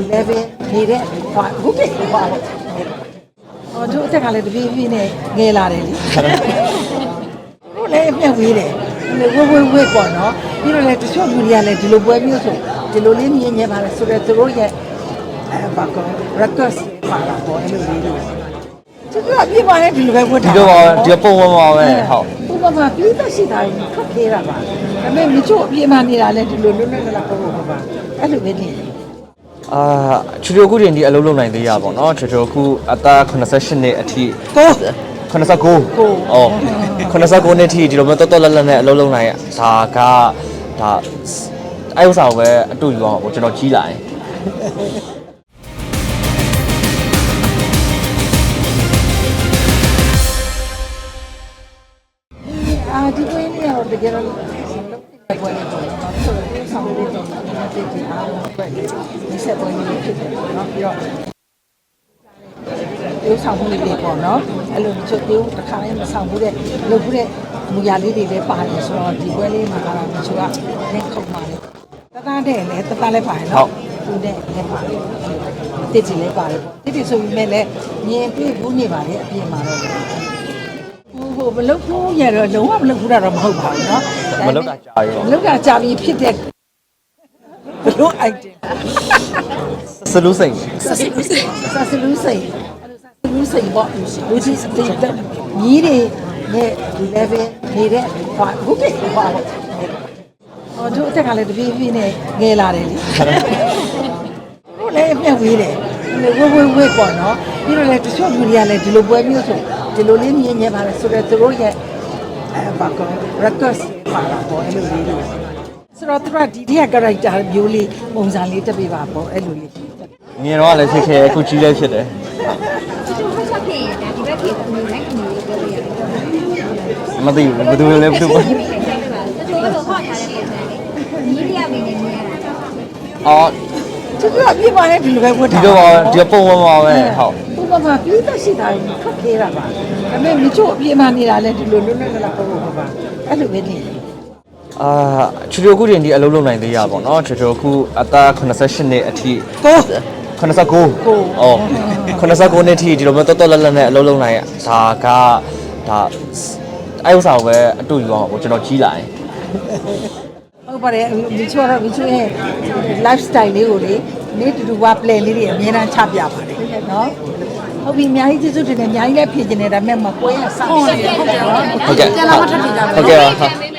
ဒီ level နေတဲ့ဟိုအခုကိဟိုပါဟောတို့အသက်ကလည်းတပြေးပြေးနဲ့ငယ်လာတယ်လေတို့လည်းအမြတ်ဝေးတယ်ဝေးဝေးဝေးပေါ့နော်ပြီးတော့လည်းတချို့လူတွေကလည်းဒီလိုပွဲမျိုးဆိုဒီလိုလေးမြင်မြင်ပါလေဆိုတော့သူတို့ရဲ့အဲဘာကော records ပါလာပေါ့အဲ့လိုလေးတွေသူကအပြစ်ပါနဲ့ဒီလိုပဲဝတ်ဒီတာတော့ပါဒီပုံပေါ်မှာပဲဟုတ်ဥပမာပြီးသက်ရှိတာကြီးထွက်သေးတာပါဒါပေမဲ့မချို့အပြေးမှနေတာလဲဒီလိုလွတ်လွတ်လပ်လပ်ပေါ့ပေါ့ပါအဲ့လိုပဲနေတယ် အာချူချိုခုတင်ဒီအလုံးလုံးနိုင်သေးရပါတော့เนาะချူချိုခုအသက်88နှစ်အထိ ကို 89 ကို အော်89နှစ်အထိဒီလိုမျိုးတော်တော်လက်လက်နဲ့အလုံးလုံးနိုင်ရဒါကဒါအဲ့ဥစ္စာကိုပဲအတူယူအောင်ပေါ့ကျွန်တော်ကြီးလာရင် အာဒီကွင်းလေးကတော့တကယ်တော့လုပ်တဲ့ပွဲလေးပေါ့နော်ဆိုတော့ဒီဆောင်လေးတော့ဒီနေ့တည်းအားလုံးပဲ ဒီဆက်ပွဲလေးဖြစ်တယ်ပေါ့နော်ပြီးတော့ဒီဆောင်မှုလေးတွေပေါ့နော်အဲ့လိုချုပ်သေးတစ်ခါလေးမဆောင်ဘူးတဲ့လုပ်ဘူးတဲ့မူရလေးတွေလည်းပါတယ်ဆိုတော့ဒီပွဲလေးမှာကတော့မချိုကလက်ခုံပါလေတသားတဲ့လည်းတသားလည်းပါတယ်နော်သူနဲ့လည်းပါတယ်တစ်ချီလည်းပါတယ်ပေါ့တစ်ချီဆိုပြီးမဲ့လည်းမြင်တွေ့ဘူးနေပါလေအပြင်မှာတော့ ဟိုဟိုမလုတ်ဘူးရတော့လုံးဝမလုတ်ဘူးတာတော့မဟုတ်ပါဘူးเนาะ မလုပ်တာကြာရော မလုတ်တာကြာပြီဖြစ်တဲ့ ဘလို့ item စလူးစိန်စာစလူးစိတ်စာစလူးစိတ်အဲ့လိုစာစလူးစိတ်ပေါ့လူကြီးစတိတ်ညီးတွေနဲ့ဒီ level နေတဲ့ဟိုအခုကိဟိုပါပေါ့ဟောတို့အသက်ကလည်းတပြေးပြေးနဲ့ငယ်လာတယ်လေတို့လည်းအမြတ်ဝေးတယ်ဝေးဝေးဝေးပေါ့နော်ပြီးတော့လည်းတချို့လူတွေကလည်းဒီလိုပွဲမျိုးဆိုဒီလိုလေးမြင်မြင်ပါလေဆိုတော့သူတို့ရဲ့အဲဘာကော records ပါလာပေါ့အဲ့လိုလေး တွေဆိုတော့သူကဒီတည်းက character မျိုးလေးပုံစံလေးတက်ပြပါပေါ့အဲ့လိုလေးငယ်တော့လည်းဖြစ်ခဲ့အခုကြီးလည်းဖြစ်တယ်ကျိုးဆက်ဆက်ဖြစ်ရင်ဒါဒီဘက်ခေတ်အမျိုးတိုင်းအမျိုးလေးပြောလို့ရတယ်မသိဘူးဘယ်သူလဲဘယ်သူပဲ။ကျိုးကတော့ဟောထားတဲ့ပုံစံလေးညီးရမင်းနဲ့ညီးရတာ။အော်သူကအပြစ်ပါနဲ့ဒီလိုပဲဝတ်ဒီတာတော့ပါဒီပုံပေါ်မှာပဲဟုတ်ဥပမာပြီးသက်ရှိတာကြီးထွက်သေးတာပါဒါပေမဲ့မချို့အပြေးမှနေတာလဲဒီလိုလွတ်လွတ်လပ်လပ်ပေါ့ပေါ့ပါအဲ့လိုပဲနေတယ် အာချူချိုခုတင်ဒီအလုံးလုံးနိုင်သေးရပါတော့เนาะချူချိုခုအသက်88နှစ်အထိ ကို 89 ကို အော်89နှစ်အထိဒီလိုမျိုးတော်တော်လက်လက်နဲ့အလုံးလုံးနိုင်ရဒါကဒါအဲ့ဥစ္စာကိုပဲအတူယူအောင်ပေါ့ကျွန်တော်ကြီးလာရင် ဟုတ်ပါတယ်မချို့တော့မချို့ရဲ့ lifestyle လေးကိုလေနေ့တူတူက plan လေးတွေအများအားချပြပါတယ်နော်ဟုတ်ပြီအများကြီးကျေးဇူးတင်တယ်အများကြီးလည်းဖြစ်နေတယ်ဒါပေမဲ့မပွဲရဆောင်နေဟုတ်တယ်နော် ဟုတ်ကဲ့ဟုတ်ကဲ့ဟုတ်